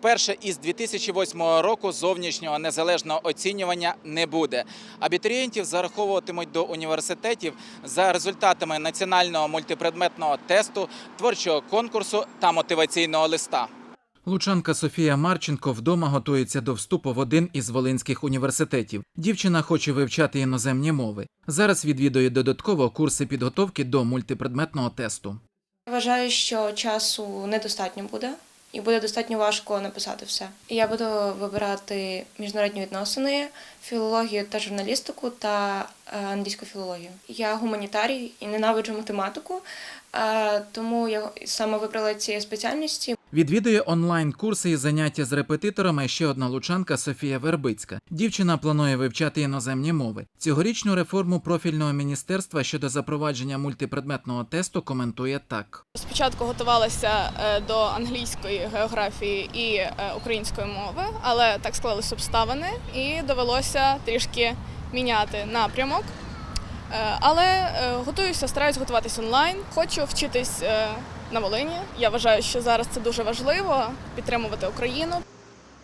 Вперше із 2008 року зовнішнього незалежного оцінювання не буде. Абітурієнтів зараховуватимуть до університетів за результатами національного мультипредметного тесту, творчого конкурсу та мотиваційного листа. Лучанка Софія Марченко вдома готується до вступу в один із волинських університетів. Дівчина хоче вивчати іноземні мови. Зараз відвідує додатково курси підготовки до мультипредметного тесту. Вважаю, що часу недостатньо буде, і буде достатньо важко написати все. Я буду вибирати міжнародні відносини, філологію та журналістику та е, англійську філологію. Я гуманітарій і ненавиджу математику, тому я саме вибрала ці спеціальності. Відвідує онлайн-курси і заняття з репетиторами ще одна лучанка Софія Вербицька. Дівчина планує вивчати іноземні мови. Цьогорічну реформу профільного міністерства щодо запровадження мультипредметного тесту коментує так. Спочатку готувалася е, до англійської географії і е, української мови, але так склалися обставини і довелося трішки міняти напрямок. Е, Але е, готуюся, стараюсь готуватись онлайн. Хочу вчитись е, на Волині. Я вважаю, що зараз це дуже важливо підтримувати Україну.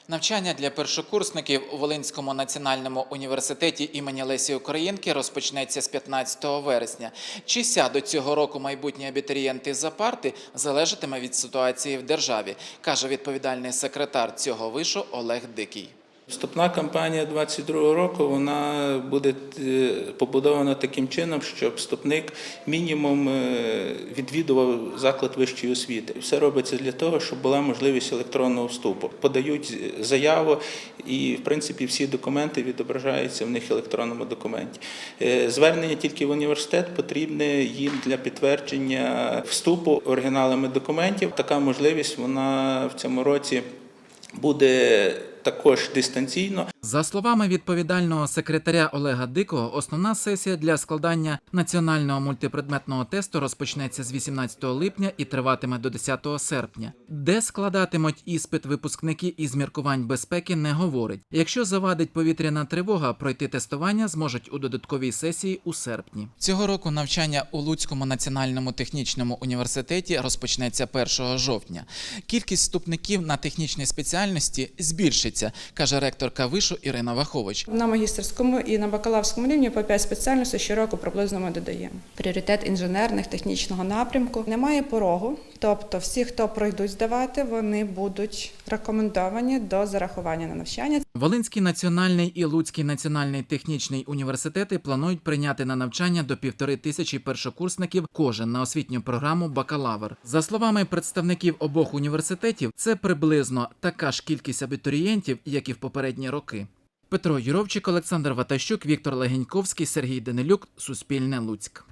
Навчання для першокурсників у Волинському національному університеті імені Лесі Українки розпочнеться з 15 вересня. Чи сядуть цього року майбутні абітурієнти за парти, залежатиме від ситуації в державі, каже відповідальний секретар цього вишу Олег Дикий. Вступна кампанія 22 року вона буде е, побудована таким чином, щоб вступник мінімум е, відвідував заклад вищої освіти. Все робиться для того, щоб була можливість електронного вступу. Подають заяву, і в принципі всі документи відображаються в них в електронному документі. Е, Звернення тільки в університет потрібне їм для підтвердження вступу оригіналами документів. Така можливість вона в цьому році буде також дистанційно. За словами відповідального секретаря Олега Дикого, основна сесія для складання національного мультипредметного тесту розпочнеться з 18 липня і триватиме до 10 серпня. Де складатимуть іспит випускники із міркувань безпеки, не говорить. Якщо завадить повітряна тривога, пройти тестування зможуть у додатковій сесії у серпні. Цього року навчання у Луцькому національному технічному університеті розпочнеться 1 жовтня. Кількість вступників на технічні спеціальності збільшиться, каже ректорка вишу Ірина Вахович. На магістерському і на бакалаврському рівні по 5 спеціальностей щороку приблизно ми додаємо. Пріоритет інженерних технічного напрямку немає порогу, тобто всі, хто пройдуть здавати, вони будуть рекомендовані до зарахування на навчання. Волинський національний і Луцький національний технічний університети планують прийняти на навчання до півтори тисячі першокурсників кожен на освітню програму бакалавр. За словами представників обох університетів, це приблизно така ж кількість абітурієнтів, як і в попередні роки. Петро Юровчик, Олександр Ватащук, Віктор Легеньковський, Сергій Данилюк, Суспільне Луцьк.